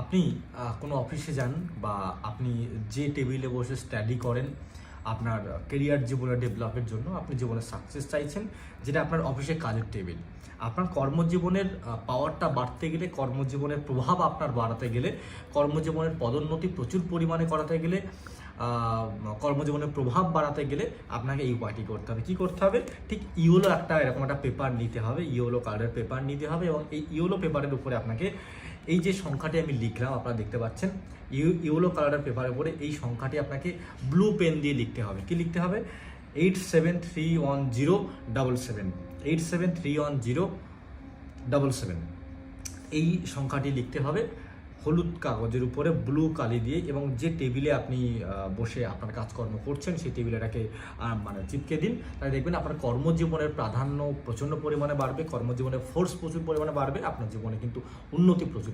আপনি কোনো অফিসে যান বা আপনি যে টেবিলে বসে স্টাডি করেন, আপনার কেরিয়ার জীবনে ডেভেলপের জন্য আপনি জীবনে সাকসেস চাইছেন, যেটা আপনার অফিসে কাজের টেবিল আপনার কর্মজীবনের পাওয়ারটা বাড়তে গেলে, কর্মজীবনের প্রভাব আপনার বাড়াতে গেলে, কর্মজীবনের পদোন্নতি প্রচুর পরিমাণে করাতে গেলে কর্মজীবনের প্রভাব বাড়াতে গেলে আপনাকে এই উপায়টি করতে হবে। কি করতে হবে? ঠিক ইওলো একটা এরকম একটা পেপার নিতে হবে ইওলো কালারের পেপার নিতে হবে এবং এই ইওলো পেপারের উপরে আপনাকে এই যে সংখ্যাটি আমি লিখলাম, আপনারা দেখতে পাচ্ছেন ইউ- ইউলো কালারের পেপারের উপরে এই সংখ্যাটি আপনাকে ব্লু পেন দিয়ে লিখতে হবে। কি লিখতে হবে? Eight seven three one zero double seven eight seven three one zero double seven এই সংখ্যাটি লিখতে হবে। হলুদ কাগজের উপরে ব্লু কালি দিয়ে এবং যে টেবিলে আপনি বসে আপনার কাজকর্ম করছেন, সেই টেবিলেটাকে মানে চিপকে দিন। তাহলে দেখবেন আপনার কর্মজীবনের প্রাধান্য প্রচণ্ড পরিমাণে বাড়বে কর্মজীবনের ফোর্স প্রচুর পরিমাণে বাড়বে, আপনার জীবনে কিন্তু উন্নতি প্রচুর